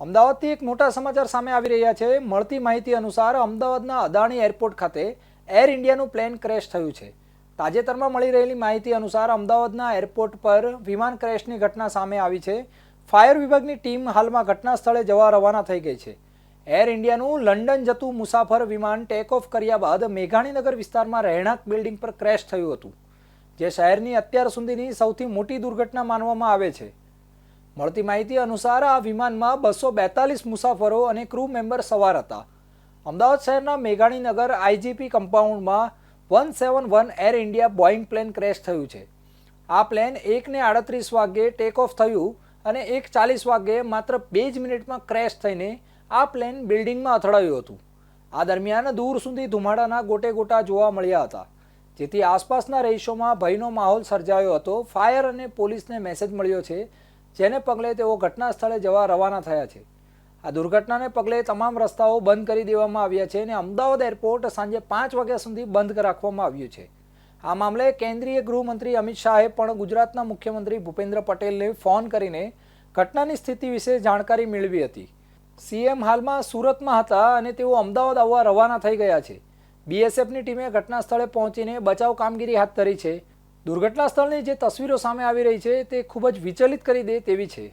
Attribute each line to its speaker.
Speaker 1: અમદાવાદથી એક મોટા સમાચાર સામે આવી રહ્યા છે. મળતી માહિતી અનુસાર અમદાવાદના અદાણી એરપોર્ટ ખાતે એર ઇન્ડિયાનું પ્લેન ક્રેશ થયું છે. તાજેતરમાં મળી રહેલી માહિતી અનુસાર અમદાવાદના એરપોર્ટ પર વિમાન ક્રેશની ઘટના સામે આવી છે. ફાયર વિભાગની ટીમ હાલમાં ઘટના સ્થળે જવા રવાના થઈ ગઈ છે. એર ઇન્ડિયાનું લંડન જતું મુસાફર વિમાન ટેક ઓફ કર્યા બાદ મેઘાણીનગર વિસ્તારમાં રહેણાંક બિલ્ડિંગ પર ક્રેશ થયું હતું, જે શહેરની અત્યાર સુધીની સૌથી મોટી દુર્ઘટના માનવામાં આવે છે. મળતી માહિતી અનુસાર આ વિમાનમાં બસો બેતાલીસ મુસાફરો અને ક્રૂ મેમ્બર સવાર હતા. અમદાવાદ શહેરના Meghaninagar IGP કમ્પાઉન્ડમાં one seven one Air India Boeing plane crash થયું છે. આ પ્લેન એકને આડત્રીસ વાગ્યે ટેક ઓફ થયું અને એક ચાલીસ વાગ્યે માત્ર બે જ મિનિટમાં ક્રેશ થઈને આ પ્લેન બિલ્ડિંગમાં અથડાયું હતું. આ દરમિયાન દૂર સુધી ધુમાડાના ગોટે ગોટા જોવા મળ્યા હતા. જેથી આસપાસના રહીશોમાં ભયનો માહોલ સર્જાયો હતો. ફાયર અને પોલીસને મેસેજ મળ્યો છે જેને પગલે તેઓ ઘટના સ્થળે જવા રવાના થયા છે. આ દુર્ઘટનાને પગલે તમામ રસ્તાઓ બંધ કરી દેવામાં આવ્યા છે અને અમદાવાદ એરપોર્ટ સાંજે પાંચ વાગ્યા સુધી બંધ રાખવામાં આવ્યું છે. આ મામલે કેન્દ્રીય ગૃહમંત્રી અમિત શાહે પણ ગુજરાતના મુખ્યમંત્રી ભૂપેન્દ્ર પટેલને ફોન કરીને ઘટનાની સ્થિતિ વિશે જાણકારી મેળવી હતી. સીએમ હાલમાં સુરતમાં હતા અને તેઓ અમદાવાદ આવવા રવાના થઈ ગયા છે. બીએસએફની ટીમે ઘટના સ્થળે પહોંચીને બચાવ કામગીરી હાથ ધરી છે. દુર્ઘટના સ્થળની જે તસવીરો સામે આવી રહી છે, તે ખૂબ જ વિચલિત કરી દે તેવી છે.